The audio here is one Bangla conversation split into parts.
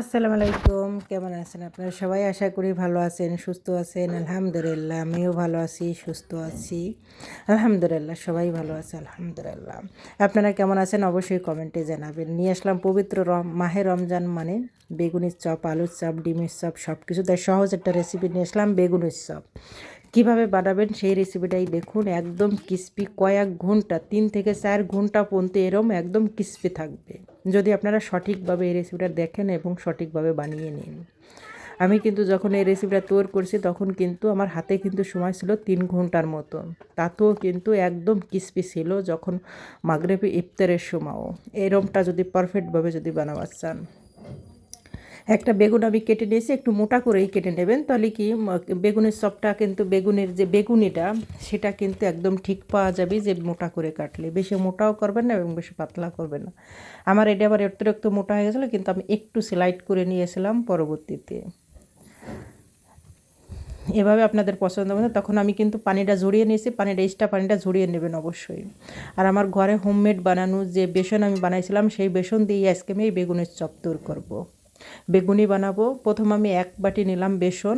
আসসালামু আলাইকুম। কেমন আছেন আপনারা সবাই? আশা করি ভালো আছেন, সুস্থ আছেন। আলহামদুলিল্লাহ, আমিও ভালো আছি, সুস্থ আছি। আলহামদুলিল্লাহ, সবাই ভালো আছে, আলহামদুলিল্লাহ। আপনারা কেমন আছেন? অবশ্যই কমেন্টে জানাবেন। নিয়ে আসলাম পবিত্র রম, মাহে রমজান মানে বেগুনের চপ, আলুর চপ, ডিমের চপ সব কিছু তাই সহজ একটা রেসিপি নিয়ে আসলাম, বেগুনের চপ। কীভাবে বানাবেন সেই রেসিপিটাই দেখুন। একদম ক্রিস্পি কয়েক ঘণ্টা, তিন থেকে চার ঘণ্টা পর্যন্ত এরম একদম ক্রিস্পি থাকবে। যদি আপনারা সঠিকভাবে এই রেসিপিটা দেখেন এবং সঠিকভাবে বানিয়ে নিন। আমি কিন্তু যখন এই রেসিপিটা তৈরি করছি, তখন কিন্তু আমার হাতে কিন্তু সময় ছিল তিন ঘণ্টার মতো। তাতেও কিন্তু একদম ক্রিস্পি ছিল যখন মাগরেবি ইফতারের সময়ও। এরমটা যদি পারফেক্টভাবে যদি বানাবার চান। একটা বেগুন আমি কেটে নিয়েছি, একটু মোটা করেই কেটে নেবেন। তাহলে কি বেগুনের চপটা কিন্তু বেগুনের যে বেগুনিটা, সেটা কিন্তু একদম ঠিক পাওয়া যাবে যে মোটা করে কাটলে। বেশি মোটাও করবেন না এবং বেশি পাতলা করবেন না। আমার এটা আবার অতিরিক্ত মোটা হয়ে গেছিল, কিন্তু আমি একটু স্লাইড করে নিয়েছিলাম পরবর্তীতে। এভাবে আপনাদের পছন্দ মতো, তখন আমি কিন্তু পানিটা ঝরিয়ে নিয়েছি, পানিটা এক্সট্রা পানিটা ঝরিয়ে নেবেন অবশ্যই। আর আমার ঘরে হোমমেড বানানো যে বেসন আমি বানাইছিলাম, সেই বেসন দিয়ে আজকে আমি এই বেগুনের চপ তৈরি করব। বেগুনি বানাবো। প্রথম আমি এক বাটি নিলাম বেসন,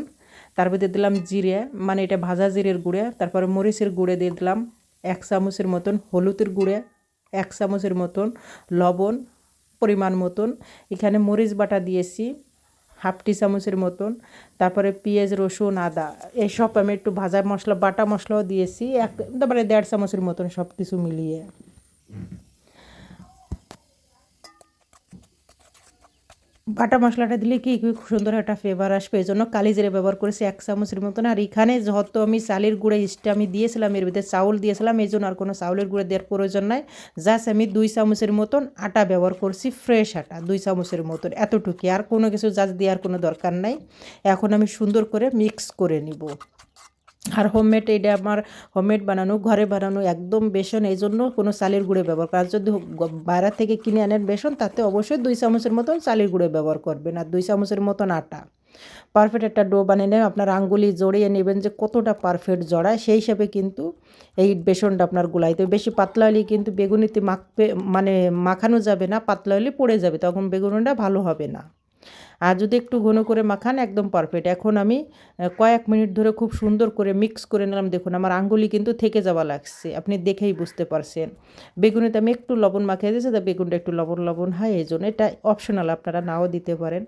তার মধ্যে দিলাম জিরে মানে এটা ভাজা জিরের গুঁড়ে, তারপরে মরিচের গুঁড়ে দিয়ে দিলাম এক চামচের মতন হলুদের গুঁড়ে, এক চামচের মতন লবণ পরিমাণ মতন। এখানে মরিচ বাটা দিয়েছি, হাফ টি চামচের মতন। তারপরে পেঁয়াজ, রসুন, আদা, এসব আমি একটু ভাজা মশলা, বাটা মশলাও দিয়েছি, এক তারপরে দেড় চামচের মতন সব কিছু মিলিয়ে। বাটা মশলাটা দিলে কি খুব সুন্দর একটা ফ্লেভার আসবে? এই জন্য কালি জিরে ব্যবহার করেছি এক চামচের মতন। আর এখানে যত আমি চালের গুঁড়ো ইস্টে আমি দিয়েছিলাম, এর ভিতরে চাউল দিয়েছিলাম, এই জন্য আর কোনো চাউলের গুঁড়ো দেওয়ার প্রয়োজন নাই। জাস্ট আমি দুই চামচের মতন আটা ব্যবহার করছি ফ্রেশ আটা, দুই চামচের মতন। এতটুকু আর কোনো কিছু জাস্ট দেওয়ার কোনো দরকার নাই। এখন আমি সুন্দর করে মিক্স করে নিব। আর হোমমেড এটা আমার হোমমেড বানানো, ঘরে বানানো একদম বেসন, এই জন্য কোনো চালের গুঁড়ো ব্যবহার করা। যদি বাইরে থেকে কিনে আনেন বেসন, তাতে অবশ্যই দুই চামচের মতন চালের গুঁড়ো ব্যবহার করবেন আর দুই চামচের মতন আটা। পারফেক্ট একটা ডো বানিয়ে নেন, আপনার আঙ্গুলি জড়িয়ে নেবেন যে কতটা পারফেক্ট জড়ায়, সেই হিসাবে কিন্তু এই বেসনটা আপনার গুলাইতে বেশি পাতলা হলে কিন্তু বেগুনিতে মাখবে মানে মাখানো যাবে না, পাতলা হলে পড়ে যাবে, তখন বেগুনটা ভালো হবে না। আর যদি একটু ঘন করে মাখান, একদম পারফেক্ট এখন আমি কয়েক মিনিট ধরে খুব সুন্দর করে মিক্স করে নিলাম। দেখুন, আমার আঙ্গুলি কিন্তু থেকে যাওয়া লাগছে। আপনি দেখেই বুঝতে পারছেন। বেগুনিতে আমি একটু লবণ মাখিয়ে দিয়েছি, তা বেগুনটা একটু লবণ লবণ হয় এই জন্য এটা অপশনাল আপনারা নাও দিতে পারেন।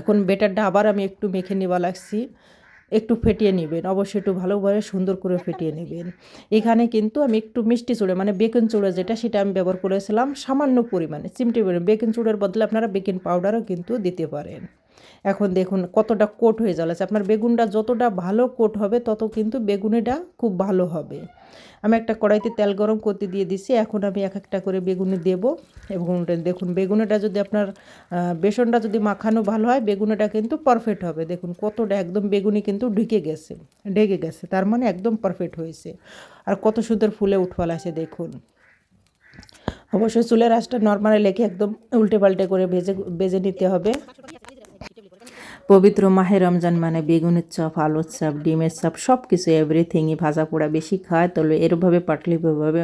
এখন বেটারটা আবার আমি একটু মেখে নেওয়া লাগছি। একটু ফেটিয়ে নেবেন। অবশ্যই একটু ভালোভাবে সুন্দর করে ফেটিয়ে নেবেন। এখানে কিন্তু আমি একটু মিষ্টি চুড়ে মানে বেকিং চুড়ে যেটা, সেটা আমি ব্যবহার করেছিলাম সামান্য পরিমাণে। চিমটি বেকিং চুড়ের বদলে আপনারা বেকিং পাউডারও কিন্তু দিতে পারেন। এখন দেখুন কতটা কোট হয়ে যাচ্ছে আপনার বেগুনটা যতটা ভালো কোট হবে, তত কিন্তু বেগুনিটা খুব ভালো হবে। আমি একটা কড়াইতে তেল গরম করতে দিয়ে দিছি এখন আমি এক একটা করে বেগুনি দেব এবং দেখুন বেগুনিটা যদি আপনার বেসনটা যদি মাখানো ভালো হয়, বেগুনিটা কিন্তু পারফেক্ট হবে। দেখুন কতটা একদম বেগুনি কিন্তু ঢেকে গেছে ঢেকে গেছে। তার মানে একদম পারফেক্ট হয়েছে। আর কত সুন্দর ফুলে উঠফাল আছে দেখুন। অবশ্যই চুলের আঁচটা নর্মালি লেখে একদম উল্টে পাল্টে করে ভেজে ভেজে নিতে হবে। পবিত্র মাহে রমজান মানে বেগুনের চপ, আলুর চপ, ডিমের চপ সব কিছু এভরিথিংই ভাজা পোড়া বেশি খায়। তাহলে এরভাবে পাটলিভাবে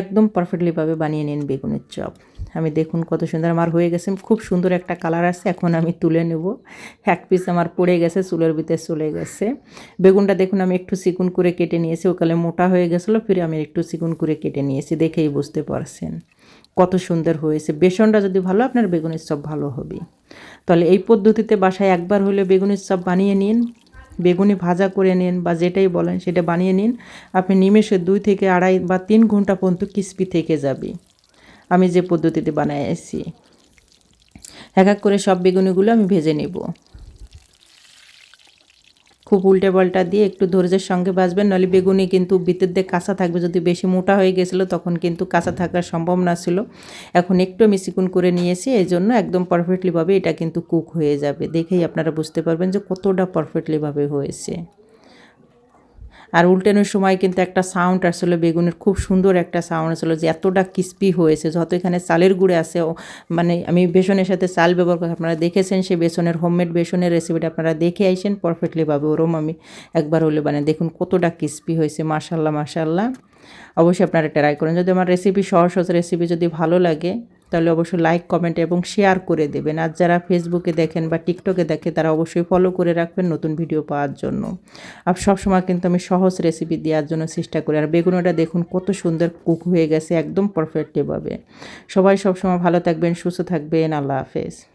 একদম পারফেক্টলিভাবে বানিয়ে নিন বেগুনের চপ। আমি দেখুন কত সুন্দর আমার হয়ে গেছে। খুব সুন্দর একটা কালার আছে এখন আমি তুলে নেব। এক পিস আমার পড়ে গেছে, চুলের ভিতরে চলে গেছে। বেগুনটা দেখুন, আমি একটু চিকুন করে কেটে নিয়েছি, ওকালে মোটা হয়ে গেছিল, ফিরে আমি একটু চিকুন করে কেটে নিয়েছি, দেখেই বুঝতে পারছেন। কত সুন্দর হয়েছে। বেসনটা যদি ভালো, আপনার বেগুনের চপ ভালো হবে। তাহলে এই পদ্ধতিতে বাসায় একবার হলেও বেগুনের চপ বানিয়ে নিন, বেগুনি ভাজা করে নিন বা যেটাই বলেন সেটা বানিয়ে নিন। আপনি নিমেষে দুই থেকে আড়াই বা তিন ঘণ্টা পর্যন্ত কিস্পি থেকে যাবে। আমি যে পদ্ধতিতে আসি এক এক করে সব বেগুনিগুলো আমি ভেজে নেব। খুব উল্টে পাল্টা দিয়ে একটু ধৈর্যের সঙ্গে বাঁচবেন, নাহলে বেগুনি কিন্তু ভিতর দিয়ে কাঁচা থাকবে। যদি বেশি মোটা হয়ে গেছিল, তখন কিন্তু কাঁচা থাকার সম্ভব না ছিল। এখন একটু আমি চিকুন করে নিয়েছি এই জন্য একদম পারফেক্টলিভাবে এটা কিন্তু কুক হয়ে যাবে। দেখেই আপনারা বুঝতে পারবেন যে কতটা পারফেক্টলিভাবে হয়েছে। আর উল্টানোর সময় কিন্তু একটা সাউন্ড আসলে বেগুনের খুব সুন্দর একটা সাউন্ড আসলে যে এতটা ক্রিস্পি হয়েছে, যত এখানে চালের গুঁড়ে আছে মানে আমি বেসনের সাথে চাল ব্যবহার করে, আপনারা দেখেছেন সেই বেসনের হোমমেড বেসনের রেসিপিটা আপনারা দেখে আইসেন পারফেক্টলিভাবে ওরম আমি একবার হলে মানে দেখুন কতটা ক্রিস্পি হয়েছে মাশাল্লাহ মাশাল্লাহ অবশ্যই আপনারা ট্রাই করেন। যদি আমার রেসিপি সহজ সহজ রেসিপি যদি ভালো লাগে তাহলে অবশ্যই লাইক কমেন্ট এবং শেয়ার করে দেবেন। আর যারা ফেসবুকে দেখেন বা টিকটকে দেখে, তারা অবশ্যই ফলো করে রাখবেন নতুন ভিডিও পাওয়ার জন্য। আর সবসময় কিন্তু আমি সহজ রেসিপি দেওয়ার জন্য চেষ্টা করি। আর বেগুনটা দেখুন, কত সুন্দর কুক হয়ে গেছে, একদম পারফেক্টভাবে সবাই সবসময় ভালো থাকবেন, সুস্থ থাকবেন। আল্লাহ হাফেজ।